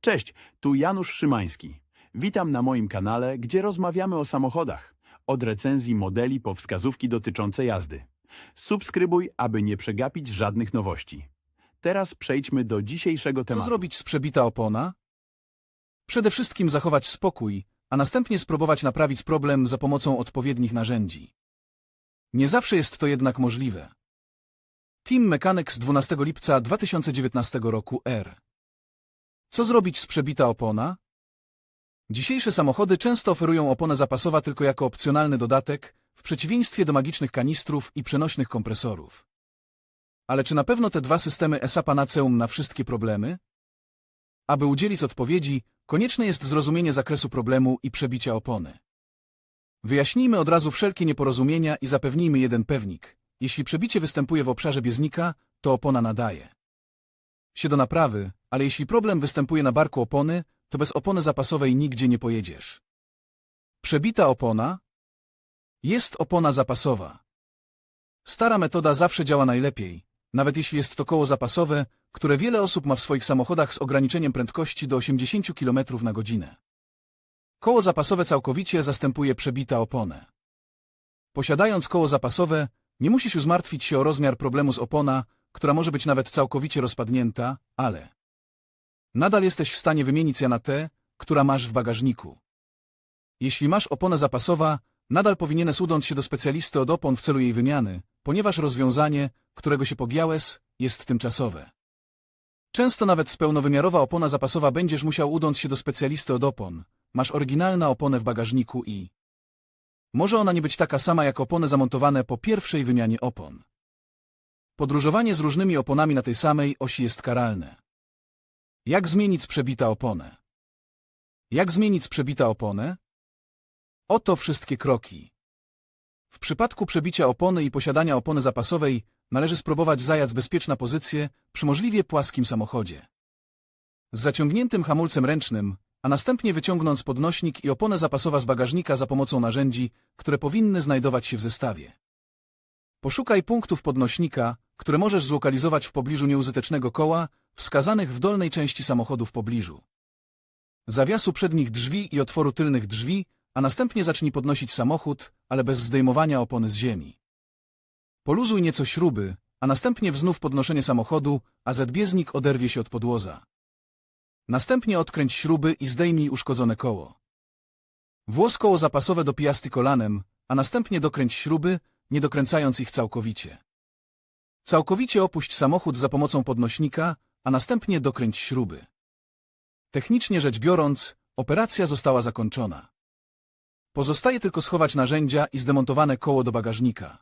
Cześć, tu Janusz Szymański. Witam na moim kanale, gdzie rozmawiamy o samochodach. Od recenzji modeli po wskazówki dotyczące jazdy. Subskrybuj, aby nie przegapić żadnych nowości. Teraz przejdźmy do dzisiejszego Co tematu. zrobić z przebita opona? Przede wszystkim zachować spokój, a następnie spróbować naprawić problem za pomocą odpowiednich narzędzi. Nie zawsze jest to jednak możliwe. Team Mechanics 12 lipca 2019 roku R. Co zrobić z przebita opona? Dzisiejsze samochody często oferują oponę zapasowa tylko jako opcjonalny dodatek, w przeciwieństwie do magicznych kanistrów i przenośnych kompresorów. Ale czy na pewno te dwa systemy ESA panaceum na wszystkie problemy? Aby udzielić odpowiedzi, konieczne jest zrozumienie zakresu problemu i przebicia opony. Wyjaśnijmy od razu wszelkie nieporozumienia i zapewnijmy jeden pewnik. Jeśli przebicie występuje w obszarze bieżnika, to opona nadaje się do naprawy, ale jeśli problem występuje na barku opony, to bez opony zapasowej nigdzie nie pojedziesz. Przebita opona jest opona zapasowa. Stara metoda zawsze działa najlepiej, nawet jeśli jest to koło zapasowe, które wiele osób ma w swoich samochodach z ograniczeniem prędkości do 80 km na godzinę. Koło zapasowe całkowicie zastępuje przebita oponę. Posiadając koło zapasowe, nie musisz już martwić się o rozmiar problemu z opona, która może być nawet całkowicie rozpadnięta, ale nadal jesteś w stanie wymienić ją na tę, która masz w bagażniku. Jeśli masz oponę zapasowa, nadal powinieneś udać się do specjalisty od opon w celu jej wymiany, ponieważ rozwiązanie, którego się pogiąłeś, jest tymczasowe. Często nawet z pełnowymiarowa opona zapasowa będziesz musiał udać się do specjalisty od opon. Masz oryginalną oponę w bagażniku i może ona nie być taka sama jak opony zamontowane po pierwszej wymianie opon. Podróżowanie z różnymi oponami na tej samej osi jest karalne. Jak zmienić przebita oponę? Jak zmienić przebita oponę? Oto wszystkie kroki. W przypadku przebicia opony i posiadania opony zapasowej należy spróbować zajać bezpieczna pozycję przy możliwie płaskim samochodzie. Z zaciągniętym hamulcem ręcznym, a następnie wyciągnąc podnośnik i oponę zapasowa z bagażnika za pomocą narzędzi, które powinny znajdować się w zestawie. Poszukaj punktów podnośnika, które możesz zlokalizować w pobliżu nieużytecznego koła, wskazanych w dolnej części samochodu w pobliżu. Zawiasu przednich drzwi i otworu tylnych drzwi, a następnie zacznij podnosić samochód, ale bez zdejmowania opony z ziemi. Poluzuj nieco śruby, a następnie wznów podnoszenie samochodu, a zedbieznik oderwie się od podłoza. Następnie odkręć śruby i zdejmij uszkodzone koło. Włos koło zapasowe do piasty kolanem, a następnie dokręć śruby, nie dokręcając ich całkowicie. Całkowicie opuść samochód za pomocą podnośnika, a następnie dokręć śruby. Technicznie rzecz biorąc, operacja została zakończona. Pozostaje tylko schować narzędzia i zdemontowane koło do bagażnika.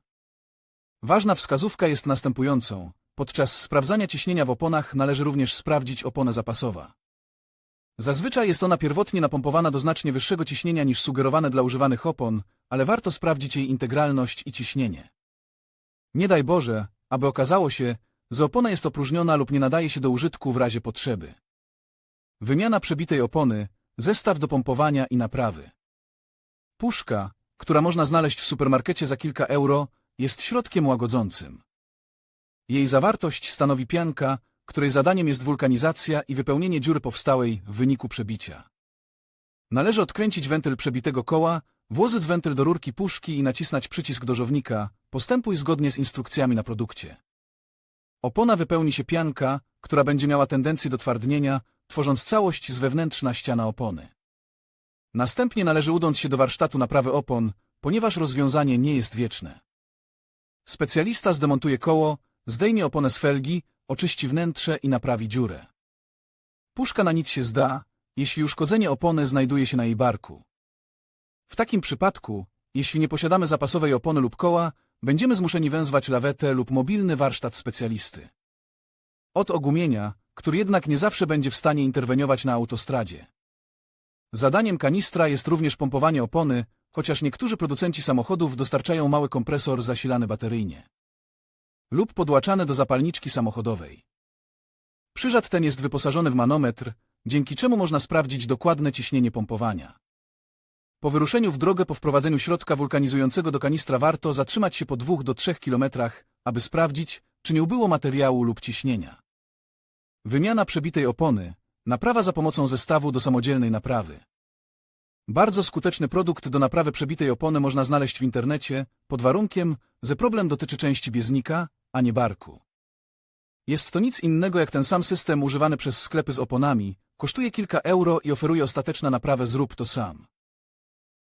Ważna wskazówka jest następującą. Podczas sprawdzania ciśnienia w oponach należy również sprawdzić oponę zapasowa. Zazwyczaj jest ona pierwotnie napompowana do znacznie wyższego ciśnienia niż sugerowane dla używanych opon, ale warto sprawdzić jej integralność i ciśnienie. Nie daj Boże, aby okazało się, że opona jest opróżniona lub nie nadaje się do użytku w razie potrzeby. Wymiana przebitej opony, zestaw do pompowania i naprawy. Puszka, która można znaleźć w supermarkecie za kilka euro, jest środkiem łagodzącym. Jej zawartość stanowi pianka, której zadaniem jest wulkanizacja i wypełnienie dziury powstałej w wyniku przebicia. Należy odkręcić wentyl przebitego koła, włożyć wentyl do rurki puszki i nacisnąć przycisk dożownika, postępuj zgodnie z instrukcjami na produkcie. Opona wypełni się pianka, która będzie miała tendencję do twardnienia, tworząc całość z wewnętrzna ściana opony. Następnie należy udąć się do warsztatu naprawy opon, ponieważ rozwiązanie nie jest wieczne. Specjalista zdemontuje koło, zdejmie oponę z felgi, oczyści wnętrze i naprawi dziurę. Puszka na nic się zda, jeśli uszkodzenie opony znajduje się na jej barku. W takim przypadku, jeśli nie posiadamy zapasowej opony lub koła, będziemy zmuszeni wezwać lawetę lub mobilny warsztat specjalisty. Od ogumienia, który jednak nie zawsze będzie w stanie interweniować na autostradzie. Zadaniem kanistra jest również pompowanie opony, chociaż niektórzy producenci samochodów dostarczają mały kompresor zasilany bateryjnie lub podłaczany do zapalniczki samochodowej. Przyrząd ten jest wyposażony w manometr, dzięki czemu można sprawdzić dokładne ciśnienie pompowania. Po wyruszeniu w drogę po wprowadzeniu środka wulkanizującego do kanistra warto zatrzymać się po 2 do 3 kilometrach, aby sprawdzić, czy nie ubyło materiału lub ciśnienia. Wymiana przebitej opony Naprawa za pomocą zestawu do samodzielnej naprawy. Bardzo skuteczny produkt do naprawy przebitej opony można znaleźć w internecie, pod warunkiem, że problem dotyczy części bieżnika, a nie barku. Jest to nic innego jak ten sam system używany przez sklepy z oponami, kosztuje kilka euro i oferuje ostateczną naprawę zrób to sam.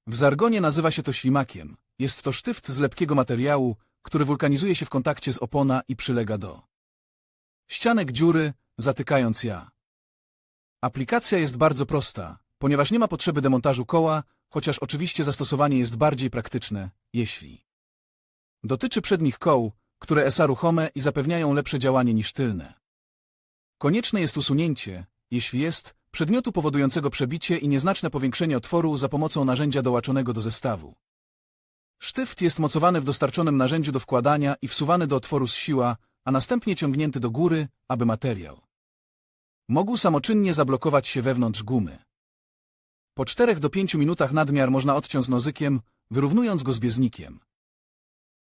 W żargonie nazywa się to ślimakiem. Jest to sztyft z lepkiego materiału, który wulkanizuje się w kontakcie z opona i przylega do ścianek dziury, zatykając ja. Aplikacja jest bardzo prosta, ponieważ nie ma potrzeby demontażu koła, chociaż oczywiście zastosowanie jest bardziej praktyczne, jeśli dotyczy przednich koł, które są ruchome i zapewniają lepsze działanie niż tylne. Konieczne jest usunięcie, jeśli jest, przedmiotu powodującego przebicie i nieznaczne powiększenie otworu za pomocą narzędzia dołączonego do zestawu. Sztyft jest mocowany w dostarczonym narzędziu do wkładania i wsuwany do otworu z siła, a następnie ciągnięty do góry, aby materiał mógł samoczynnie zablokować się wewnątrz gumy. Po 4 do 5 minutach nadmiar można odciąć nozykiem, wyrównując go z bieżnikiem.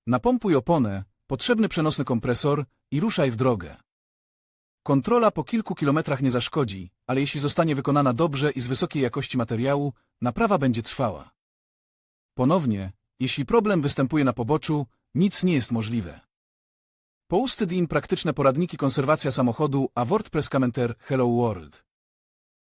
Napompuj oponę, potrzebny przenosny kompresor i ruszaj w drogę. Kontrola po kilku kilometrach nie zaszkodzi, ale jeśli zostanie wykonana dobrze i z wysokiej jakości materiału, naprawa będzie trwała. Ponownie, jeśli problem występuje na poboczu, nic nie jest możliwe. Posted im praktyczne poradniki konserwacja samochodu, a WordPress Commenter Hello World.